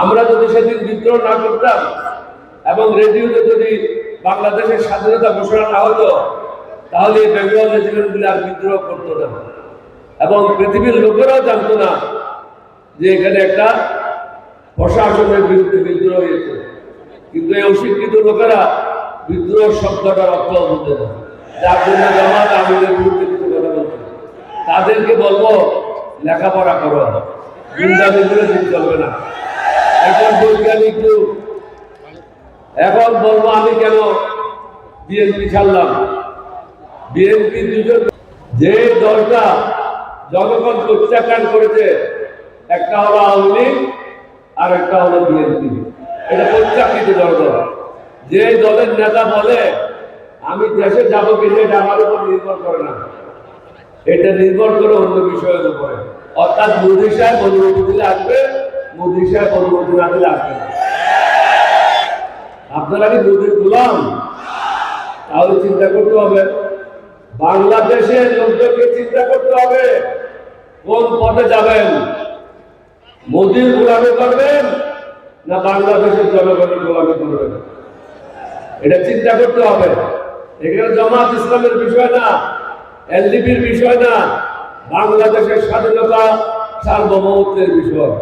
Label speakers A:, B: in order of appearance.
A: আমরা যদি সেদিন বিদ্রোহ না করতাম এবং রেডিওতে যদি বাংলাদেশের স্বাধীনতা ঘোষণা না হতো, তাহলে বেঙ্গল রেজিমেন্টগুলি আর বিদ্রোহ করতো না। এবং পৃথিবীর লোকেরাও জানতো না যে এখানে একটা প্রশাসনের বিরুদ্ধে বিদ্রোহ হয়েছে। কিন্তু এই অশিক্ষিত লোকেরা বিদ্রোহ শব্দটার অর্থ বুঝতে না। যার জন্য জামাত আমিরের বিরুদ্ধে কিছু কথা বলছে তাদেরকে বলব, লেখাপড়া করো। গুন্ডামি করে চলবে না। এখন বৈজ্ঞানিক যুগ এখন বলব আমি কেন বিএনপি ছাড়লাম? বিএনপি দুজন যে দলটা জনগণ প্রত্যাখ্যান করেছে, একটা হলো আওয়ামী লীগ, আর একটা হলো বিএনপি। এটা প্রত্যাখ্যিত দল যে দলের নেতা বলে, আমি দেশে যাব কিনা এটা আমার উপর নির্ভর করে না। এটা নির্ভর করে অন্য বিষয়ের উপরে। অর্থাৎ মোদী সাহেব অনুমতি দিলে আসবে মোদী সাহেব অনুমতি না আসবে আপনারা কি মোদীর গোলাম? তাহলে চিন্তা করতে হবে, বাংলাদেশের লোকদেরকে চিন্তা করতে হবে, কোন পথে যাবেন? মোদীর গোলামি করবেন না বাংলাদেশের জনগণের গোলামি করবেন এটা চিন্তা করতে হবে। এখানে জামাত ইসলামের বিষয় না এলডিপির বিষয় না, বাংলাদেশের স্বাধীনতা সার্বভৌমত্বের বিষয়।